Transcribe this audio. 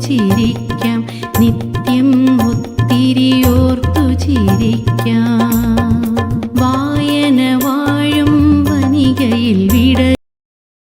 ചിരിക്കാം. നിത്യം ഒത്തിരി ഓർത്തു ചിരിക്കാം.